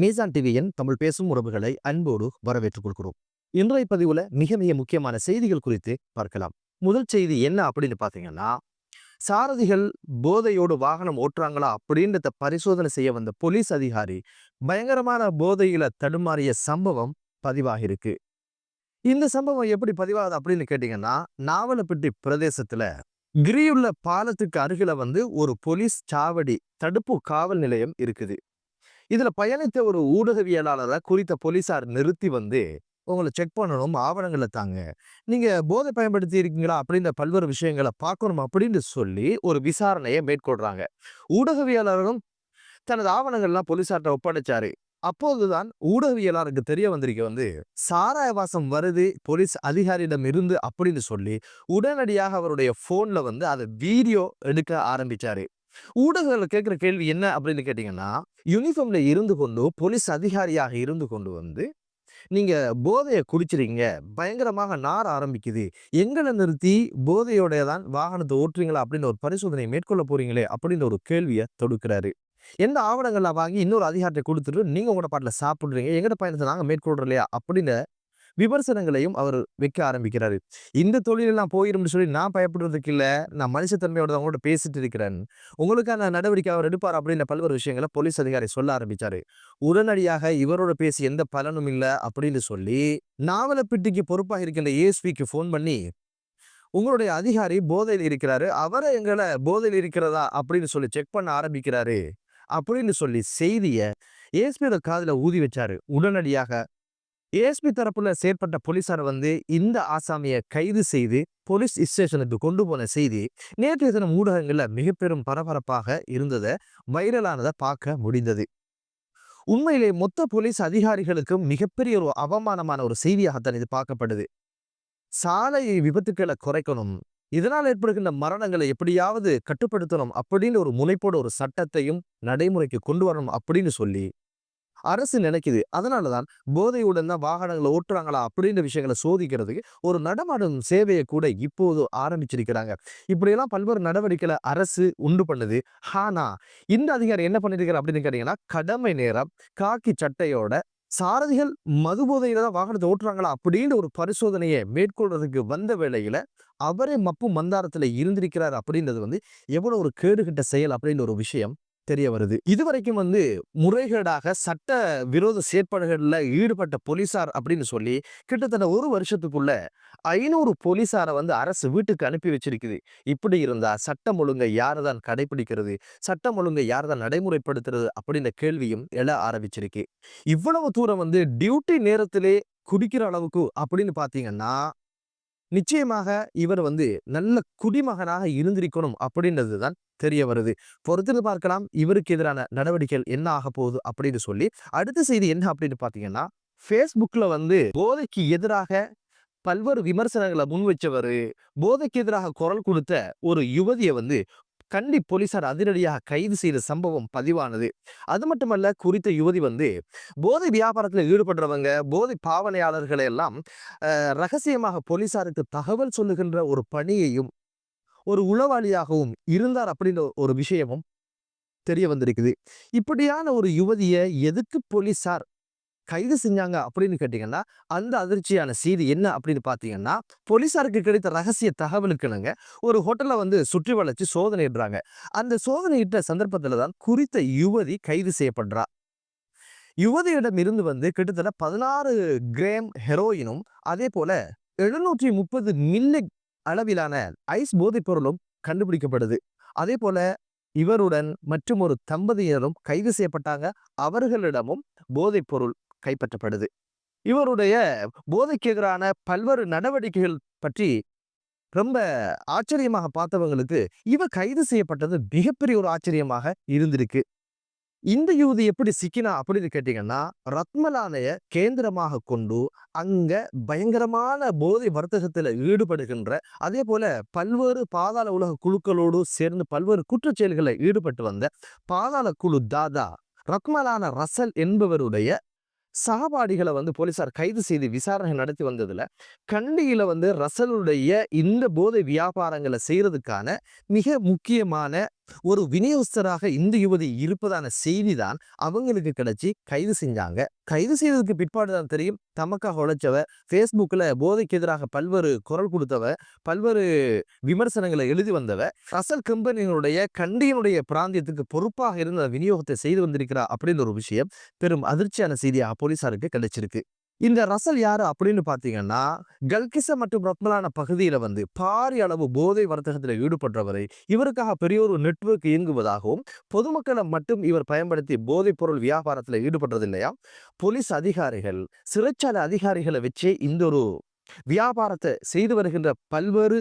மீசான் டிவியின் தமிழ் பேசும் உறவுகளை அன்போடு வரவேற்றுக் கொள்கிறோம். இன்றைய பதிவுல மிக மிக முக்கியமான செய்திகள் குறித்து பார்க்கலாம். முதல் செய்தி என்ன அப்படின்னு பாத்தீங்கன்னா சாரதிகள் போதையோடு வாகனம் ஓட்டுறாங்களா அப்படின்றத பரிசோதனை செய்ய வந்த போலீஸ் அதிகாரி பயங்கரமான போதையில தடுமாறிய சம்பவம் பதிவாகிருக்கு இந்த சம்பவம் எப்படி பதிவாகுது அப்படின்னு கேட்டீங்கன்னா நாவலப்பட்டி பிரதேசத்துல கிரியுள்ள பாலத்துக்கு அருகில வந்து ஒரு போலீஸ் சாவடி தடுப்பு காவல் நிலையம் இருக்குது. இதுல பயணித்த ஒரு ஊடகவியலாளரை குறித்த போலீசார் நிறுத்தி வந்து உங்களை செக் பண்ணணும் ஆவணங்களை தாங்க. நீங்க போதை பயன்படுத்தி இருக்கீங்களா? அப்படின்ற பல்வேறு விஷயங்களை பார்க்கணும் அப்படின்னு சொல்லி ஒரு விசாரணையை மேற்கொள்றாங்க. ஊடகவியலாளரும் தனது ஆவணங்கள்லாம் போலீசார்ட்ட ஒப்படைச்சாரு. அப்போதுதான் ஊடகவியலாளருக்கு தெரிய வந்திருக்க வந்து சாராய வாசம் வருது போலீஸ் அதிகாரியிடம் இருந்து அப்படின்னு சொல்லி உடனடியாக அவருடைய ஃபோனில் வந்து அதை வீடியோ எடுக்க ஆரம்பிச்சாரு. ஊடகங்கள் கேட்குற கேள்வி என்ன அப்படின்னு கேட்டிங்கன்னா யூனிஃபார்ம்ல இருந்து கொண்டு போலீஸ் அதிகாரியாக இருந்து கொண்டு வந்து நீங்க போதையை குடிச்சிருங்க பயங்கரமாக நார ஆரம்பிக்குது. எங்களை நிறுத்தி போதையோடைய தான் வாகனத்தை ஓட்டுறீங்களா அப்படின்னு ஒரு பரிசோதனை மேற்கொள்ள போறீங்களே அப்படின்னு ஒரு கேள்வியை தொடுக்கிறாரு. எந்த ஆவணங்கள்லாம் வாங்கி இன்னொரு அதிகாரத்தை கொடுத்துட்டு நீங்க உங்களோட பாட்டில் சாப்பிட்றீங்க எங்கட பயணத்தை நாங்கள் மேற்கொள்றோம் இல்லையா? அப்படின்னு விமர்சனங்களையும் அவர் வைக்க ஆரம்பிக்கிறாரு. இந்த தொழிலெல்லாம் போயிரும்னு சொல்லி நான் பயப்படுறதுக்கு இல்லை. நான் மனுஷத்தன்மையோட அவங்களோட பேசிட்டு இருக்கிறேன். உங்களுக்கான நடவடிக்கை அவர் எடுப்பார் அப்படின்னு பல்வேறு விஷயங்களை போலீஸ் அதிகாரி சொல்ல ஆரம்பிச்சாரு. உடனடியாக இவரோட பேசி எந்த பலனும் இல்லை அப்படின்னு சொல்லி நாவலப்பிட்டிக்கு பொறுப்பாக இருக்கின்ற ஏஎஸ்பிக்கு ஃபோன் பண்ணி உங்களுடைய அதிகாரி போதையில் இருக்கிறாரு. அவரை எங்களை போதையில் இருக்கிறதா? அப்படின்னு சொல்லி செக் பண்ண ஆரம்பிக்கிறாரு. அப்படின்னு சொல்லி செய்தியை ஏஎஸ்பியோட காதில் ஊதி வச்சாரு. உடனடியாக ஏஎஸ்பி தரப்புல செயற்பட்ட போலீசார் வந்து இந்த ஆசாமியை கைது செய்து போலீஸ் ஸ்டேஷனுக்கு கொண்டு போன செய்தி நேற்றைய தினம் ஊடகங்களில் மிக பெரும் பரபரப்பாக இருந்ததை வைரலானதை பார்க்க முடிந்தது. உண்மையிலே மொத்த போலீஸ் அதிகாரிகளுக்கும் மிகப்பெரிய ஒரு அவமானமான ஒரு செய்தியாகத்தான் இது பார்க்கப்படுது. சாலை விபத்துக்களை குறைக்கணும் இதனால் ஏற்படுகின்ற மரணங்களை எப்படியாவது கட்டுப்படுத்தணும் அப்படின்னு ஒரு முனைப்போட ஒரு சட்டத்தையும் நடைமுறைக்கு கொண்டு வரணும் அப்படின்னு சொல்லி அரசு நினைக்குது. அதனாலதான் போதையுடன் தான் வாகனங்களை ஓட்டுறாங்களா அப்படின்ற விஷயங்களை சோதிக்கிறதுக்கு ஒரு நடமாடும் சேவையை கூட இப்போது ஆரம்பிச்சிருக்கிறாங்க. இப்படியெல்லாம் பல்வேறு நடவடிக்கைகளை அரசு உண்டு பண்ணுது. ஆனா இந்த அதிகாரி என்ன பண்ணிருக்காரு அப்படின்னு கேட்டீங்கன்னா கடமை நேரம் காக்கி சட்டையோட சாரதிகள் மது போதையில தான் வாகனத்தை ஓட்டுறாங்களா அப்படின்ற ஒரு பரிசோதனையை மேற்கொள்றதுக்கு வந்த வேளையில அவரே மப்பு மந்தாரத்துல இருந்திருக்கிறார் அப்படின்றது வந்து எவ்வளவு ஒரு கேடுகட்ட செயல் அப்படின்ற ஒரு விஷயம் தெரிய வருது. இதுவரைக்கும் வந்து முறைகேடாக சட்ட விரோத செயற்பாடுகளில் ஈடுபட்ட போலீசார் அப்படின்னு சொல்லி கிட்டத்தட்ட ஒரு வருஷத்துக்குள்ள ஐநூறு போலீசாரை வந்து அரசு வீட்டுக்கு அனுப்பி வச்சிருக்குது. இப்படி இருந்தா சட்டம் ஒழுங்கை யார் தான் கடைபிடிக்கிறது சட்டம் ஒழுங்கை யார் தான் நடைமுறைப்படுத்துறது? அப்படின்ற கேள்வியும் எழ ஆரம்பிச்சிருக்கு. இவ்வளவு தூரம் வந்து டியூட்டி நேரத்திலே குடிக்கிற அளவுக்கு அப்படின்னு பார்த்தீங்கன்னா நிச்சயமாக இவர் வந்து நல்ல குடிமகனாக இருந்திருக்கணும் அப்படின்றது தான் தெரிய வருது. பொறுத்திருந்து பார்க்கலாம் இவருக்கு எதிரான நடவடிக்கைகள் என்ன ஆக போகுது அப்படின்னு சொல்லி. அடுத்த செய்தி என்ன அப்படின்னு பார்த்தீங்கன்னா ஃபேஸ்புக்ல வந்து போதைக்கு எதிராக பல்வேறு விமர்சனங்களை முன் வச்சவர் போதைக்கு எதிராக குரல் கொடுத்த ஒரு யுவதியை வந்து கண்டி போலீசார் அதிரடியாக கைது செய்த சம்பவம் பதிவானது. அது மட்டுமல்ல குறித்த யுவதி வந்து போதை வியாபாரத்தில் ஈடுபடுறவங்க போதை பாவனையாளர்களை எல்லாம் ரகசியமாக போலீசாருக்கு தகவல் சொல்லுகின்ற ஒரு பணியையும் ஒரு உளவாளியாகவும் இருந்தார் அப்படின்ற ஒரு விஷயமும் தெரிய வந்திருக்குது. இப்படியான ஒரு யுவதியை எதுக்கு போலீசார் கைது செஞ்சாங்க அப்படின்னு கேட்டிங்கன்னா அந்த அதிர்ச்சியான செய்தி என்ன அப்படின்னு பார்த்தீங்கன்னா போலீசாருக்கு கிடைத்த ரகசிய தகவலுக்குனுங்க ஒரு ஹோட்டலை வந்து சுற்றி வளைச்சு சோதனையிடுறாங்க அந்த சோதனையிட்ட சந்தர்ப்பத்தில் தான் குறித்த யுவதி கைது செய்யப்படுறா. யுவதியிடம் இருந்து வந்து கிட்டத்தட்ட பதினாறு கிராம் ஹெரோயினும் அதே போல எழுநூற்றி முப்பது மில்லி அளவிலான ஐஸ் போதைப் பொருளும் கண்டுபிடிக்கப்படுது. அதே போல இவருடன் மற்றும் ஒரு தம்பதியினரும் கைது செய்யப்பட்டாங்க. அவர்களிடமும் போதைப் பொருள் கைப்பற்றப்படுது. இவருடைய போதைக்கு எதிரான பல்வேறு நடவடிக்கைகள் பற்றி ரொம்ப ஆச்சரியமாக பார்த்தவங்களுக்கு இவ கைது செய்யப்பட்டது மிகப்பெரிய ஒரு ஆச்சரியமாக இருந்திருக்கு. இந்த யூதி எப்படி சிக்கினா அப்படின்னு கேட்டீங்கன்னா ரத்மலானைய கேந்திரமாக கொண்டு அங்க பயங்கரமான போதை வர்த்தகத்துல ஈடுபடுகின்ற அதே போல பல்வேறு பாதாள உலக குழுக்களோடு சேர்ந்து பல்வேறு குற்றச்செயல்களை ஈடுபட்டு வந்த பாதாள குழு தாதா ரத்மலான ரசல் என்பவருடைய சாபாடிகளை வந்து போலீசார் கைது செய்து விசாரணை நடத்தி வந்ததுல கண்டியில் வந்து ரசலுடைய இந்த போதை வியாபாரங்களை செய்யறதுக்கான மிக முக்கியமான ஒரு விநியோகஸ்தராக இந்த யுவதி இருப்பதான செய்தி தான் அவங்களுக்கு கிடைச்சி கைது செஞ்சாங்க. கைது செய்ததுக்கு பிற்பாடு தான் தெரியும் தமக்காக உழைச்சவ ஃபேஸ்புக்கில் போதைக்கு எதிராக பல்வேறு குரல் கொடுத்தவ பல்வேறு விமர்சனங்களை எழுதி வந்தவ அசல் கம்பெனியினுடைய கண்டியினுடைய பிராந்தியத்துக்கு பொறுப்பாக இருந்த விநியோகத்தை செய்து வந்திருக்கிறா அப்படின்னு ஒரு விஷயம் பெரும் அதிர்ச்சியான செய்தியாக போலீசாருக்கு கிடைச்சிருக்கு. இந்த ரசல் யாரு அப்படின்னு பாத்தீங்கன்னா கல்கிச மற்றும் ரத்மலான பகுதியில வந்து பாரிய அளவு போதை வர்த்தகத்தில் ஈடுபட்டவரை இவருக்காக பெரிய ஒரு நெட்வொர்க் இயங்குவதாகவும் பொதுமக்களை மட்டும் இவர் பயன்படுத்தி போதைப் பொருள் வியாபாரத்தில் ஈடுபடுறது இல்லையா? போலீஸ் அதிகாரிகள் சிறைச்சாலை அதிகாரிகளை வச்சே இந்த ஒரு வியாபாரத்தை செய்து வருகின்ற பல்வேறு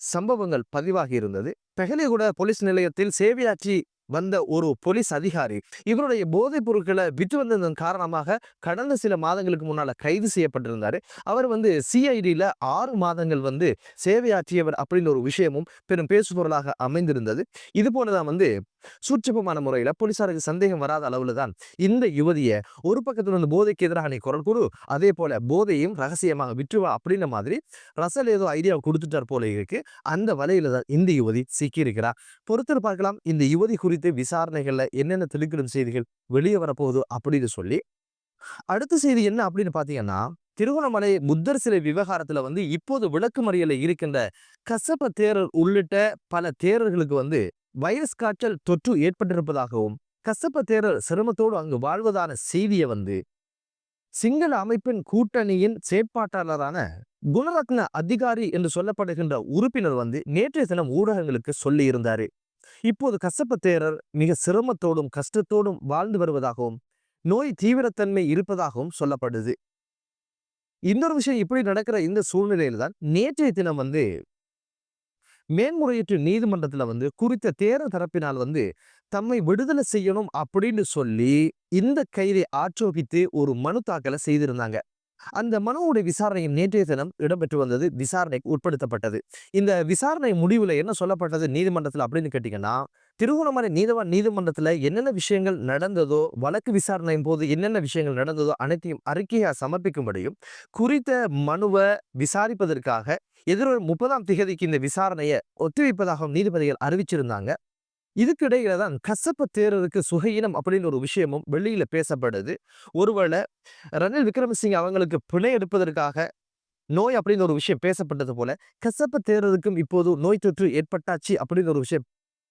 சம்பவங்கள் பதிவாகி இருந்தது. பெகலியகுட போலீஸ் நிலையத்தில் சேவையாற்றி வந்த ஒரு போலீஸ் அதிகாரி. இவருடைய போதைப் பொருட்களை விற்று வந்ததன் காரணமாக கடந்த சில மாதங்களுக்கு முன்னால கைது செய்யப்பட்டிருந்தாரு. அவர் வந்து சிஐடியில் ஆறு மாதங்கள் வந்து சேவையாற்றியவர் அப்படின்னு ஒரு விஷயமும் பெரும் பேசுபொருளாக அமைந்திருந்தது. இது போலதான் வந்து சூட்சபமான முறையில போலீசாருக்கு சந்தேகம் வராத அளவுல தான் இந்த யுவதியை ஒரு பக்கத்துல வந்து போதைக்கு எதிராக நீ குரல் கொடு அதே போல போதையும் ரகசியமாக விற்றுவா அப்படின்ற மாதிரி ரசல் ஏதோ ஐடியா கொடுத்துட்டார் போல இருக்கு. அந்த வலையில தான் இந்த யுவதி சிக்கி பொறுத்தர் பார்க்கலாம் இந்த யுவதி குறித்து விசாரணைகள்ல என்னென்ன தெளிக்கிடும் செய்திகள் வெளியே வரப்போகுது அப்படின்னு சொல்லி. அடுத்த செய்தி என்ன அப்படின்னு பாத்தீங்கன்னா திருவண்ணாமலை புத்தர் சிலை விவகாரத்துல வந்து இப்போது விளக்கு மறியல இருக்கின்ற கசப்ப தேரர் உள்ளிட்ட பல தேரர்களுக்கு வந்து வைரஸ் காய்ச்சல் தொற்று ஏற்பட்டிருப்பதாகவும் கசப்ப தேரர் சிரமத்தோடு அங்கு வாழ்வதான செய்தியை வந்து சிங்கள அமைப்பின் கூட்டணியின் செயற்பாட்டாளரான குணரத்ன அதிகாரி என்று சொல்லப்படுகின்ற உறுப்பினர் வந்து நேற்றைய தினம் ஊடகங்களுக்கு சொல்லியிருந்தாரு. இப்போது கசப்ப தேரர் மிக சிரமத்தோடும் கஷ்டத்தோடும் வாழ்ந்து வருவதாகவும் நோய் தீவிரத்தன்மை இருப்பதாகவும் சொல்லப்படுது. இன்னொரு விஷயம் இப்படி நடக்கிற இந்த சூழ்நிலையில தான் நேற்றைய தினம் வந்து மேன்முறையீட்டு நீதிமன்றத்துல வந்து குறித்த தேர தரப்பினால் வந்து தம்மை விடுதலை செய்யணும் அப்படின்னு சொல்லி இந்த கைதை ஆட்சோபித்து ஒரு மனு தாக்கலை செய்திருந்தாங்க. அந்த மனுவுடைய விசாரணையின் நேற்றைய தினம் இடம்பெற்று வந்தது விசாரணைக்கு உட்படுத்தப்பட்டது. இந்த விசாரணை முடிவுல என்ன சொல்லப்பட்டது நீதிமன்றத்தில் அப்படின்னு கேட்டீங்கன்னா திருகோணமலை நீதவான் நீதிமன்றத்துல என்னென்ன விஷயங்கள் நடந்ததோ வழக்கு விசாரணையின் போது என்னென்ன விஷயங்கள் நடந்ததோ அனைத்தையும் அறிக்கையாக சமர்ப்பிக்கும்படியும் குறித்த மனுவை விசாரிப்பதற்காக எதிர்வரும் முப்பதாம் திகதிக்கு இந்த விசாரணையை ஒத்திவைப்பதாகவும் நீதிபதிகள் அறிவிச்சிருந்தாங்க. இதுக்கிடையில தான் கசப்ப தேரருக்கு சுகையினம் அப்படின்னு ஒரு விஷயமும் வெளியில பேசப்படுது. ஒருவேளை ரணில் விக்ரமசிங்க அவங்களுக்கு பிணை எடுப்பதற்காக நோய் அப்படின்னு ஒரு விஷயம் பேசப்பட்டது போல கசப்ப தேரருக்கும் இப்போது நோய் தொற்று ஏற்பட்டாச்சு அப்படின்னு ஒரு விஷயம்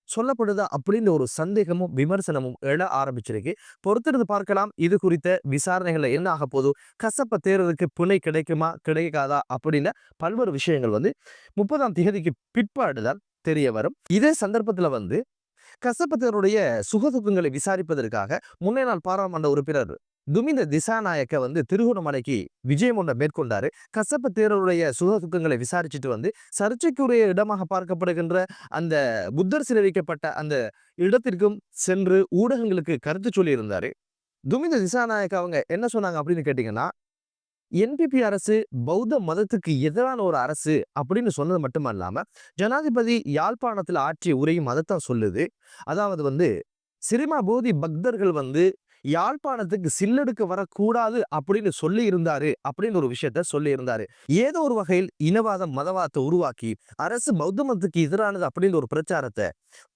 சொல்லப்படுதா அப்படின்னு ஒரு சந்தேகமும் விமர்சனமும் எழ ஆரம்பிச்சிருக்கு. பொறுத்திருந்து பார்க்கலாம் இது குறித்த விசாரணைகள்ல என்ன ஆக போதும் கசப்ப தேர்தலுக்கு புனை கிடைக்குமா கிடைக்காதா அப்படின்னு பல்வேறு விஷயங்கள் வந்து முப்பதாம் தேதிக்கு பிற்பாடுதான் தெரிய வரும். இதே சந்தர்ப்பத்துல வந்து கசப்பத்தினருடைய சுகதுக்கங்களை விசாரிப்பதற்காக முன்னே நாள் பாராளுமன்ற உறுப்பினர் துமிந்த திசாநாயக்க வந்து திருகோணமலைக்கு விஜயம் ஒன்றை மேற்கொண்டாரு. கசப்ப தேரருடைய சுகதுக்கங்களை விசாரிச்சுட்டு வந்து சர்ச்சைக்குரிய இடமாக பார்க்கப்படுகின்ற அந்த புத்தர் சிறவிக்கப்பட்ட அந்த இடத்திற்கும் சென்று ஊடகங்களுக்கு கருத்து சொல்லியிருந்தாரு. துமிந்த திசாநாயக்க அவங்க என்ன சொன்னாங்க அப்படின்னு கேட்டீங்கன்னா என்பிபி அரசு பௌத்த மதத்துக்கு எதிரான ஒரு அரசு அப்படின்னு சொன்னது மட்டுமல்லாம ஜனாதிபதி யாழ்ப்பாணத்தில் ஆற்றிய உரையும் அதைத்தான் சொல்லுது. அதாவது வந்து சினிமா போதி பக்தர்கள் வந்து யாழ்ப்பாணத்துக்கு சில்லெடுக்க வரக்கூடாது அப்படின்னு சொல்லி இருந்தாரு அப்படின்னு ஒரு விஷயத்த சொல்லி இருந்தாரு ஏதோ ஒரு வகையில் இனவாதம் மதவாதத்தை உருவாக்கி அரசு பௌத்த மதத்துக்கு எதிரானது அப்படின்னு ஒரு பிரச்சாரத்தை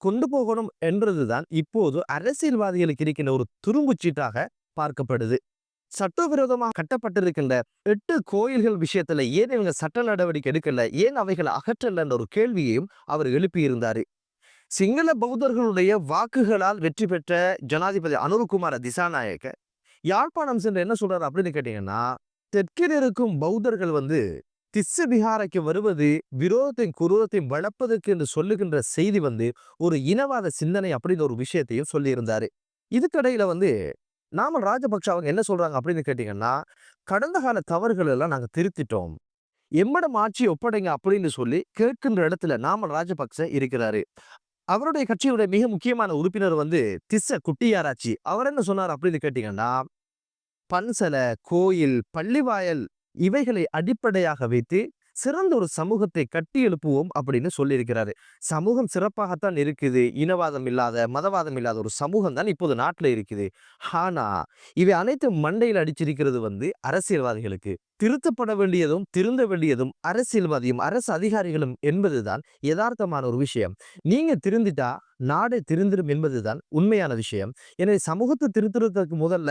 கொண்டு போகணும் என்றதுதான் இப்போது அரசியல்வாதிகளுக்கு இருக்கின்ற ஒரு துரும்புச்சீட்டாக பார்க்கப்படுது. சட்டவிரோதமாக கட்டப்பட்டிருக்கின்ற எட்டு கோயில்கள் விஷயத்துல ஏன் இவங்க சட்ட நடவடிக்கை எடுக்கல? ஏன் அவைகளை அகற்றலன்ற ஒரு கேள்வியையும் அவர் எழுப்பியிருந்தாரு. சிங்கள பௌத்தர்களுடைய வாக்குகளால் வெற்றி பெற்ற ஜனாதிபதி அனுருகுமார திசாநாயக்க யாழ்ப்பாணம் சென்று என்ன சொல்றாரு அப்படின்னு கேட்டீங்கன்னா தெற்கில் இருக்கும் பௌத்தர்கள் வந்து திஸ்ஸ விஹாரைக்கு வருவது விரோதத்தையும் குரோதத்தையும் வளர்ப்பதற்கு என்று சொல்லுகின்ற செய்தி வந்து ஒரு இனவாத சிந்தனை அப்படின்னு ஒரு விஷயத்தையும் சொல்லியிருந்தாரு. இதுக்கடையில வந்து நாமல் ராஜபக்ஷ அவங்க என்ன சொல்றாங்க அப்படின்னு கேட்டீங்கன்னா கடந்த கால தவறுகள் எல்லாம் நாங்க திருத்திட்டோம். எம்மடம் ஆட்சி ஒப்படைங்க அப்படின்னு சொல்லி கேட்கின்ற இடத்துல நாமல் ராஜபக்ச இருக்கிறாரு. அவருடைய கட்சியுடைய மிக முக்கியமான உறுப்பினர் வந்து திஸ்ஸ குட்டியாராச்சி. அவர் என்ன சொன்னார் அப்படின்னு கேட்டீங்கன்னா பன்சலை கோயில் பள்ளிவாயல் இவைகளை அடிப்படையாக வைத்து சிறந்த ஒரு சமூகத்தை கட்டி எழுப்புவோம் அப்படின்னு சொல்லியிருக்கிறாரு. சமூகம் சிறப்பாகத்தான் இருக்குது. இனவாதம் இல்லாத மதவாதம் இல்லாத ஒரு சமூகம் தான் இப்போது நாட்டில் இருக்குது. ஆனா இவை அனைத்து மண்டையில் அடிச்சிருக்கிறது வந்து அரசியல்வாதிகளுக்கு. திருத்தப்பட வேண்டியதும் திருந்த வேண்டியதும் அரசியல்வாதியும் அரசு அதிகாரிகளும் என்பதுதான் யதார்த்தமான ஒரு விஷயம். நீங்க திருந்திட்டா நாடு திருந்திடும் என்பதுதான் உண்மையான விஷயம். எனவே சமூகத்தை திருத்துறதுக்கு முதல்ல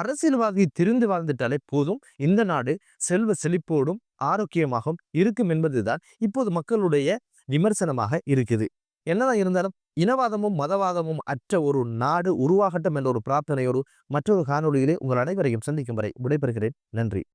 அரசியல்வாதி திருந்து வாழ்ந்துட்டாலே போதும். இந்த நாடு செல்வ செழிப்போடும் ஆரோக்கியமாகவும் இருக்கும் என்பதுதான் இப்போது மக்களுடைய விமர்சனமாக இருக்குது. என்னதான் இருந்தாலும் இனவாதமும் மதவாதமும் அற்ற ஒரு நாடு உருவாகட்டும் என்ற ஒரு பிரார்த்தனையோடு மற்றொரு காணொலியிலே உங்கள் அனைவரையும் சந்திக்கும் வரை விடைபெறுகிறேன். நன்றி.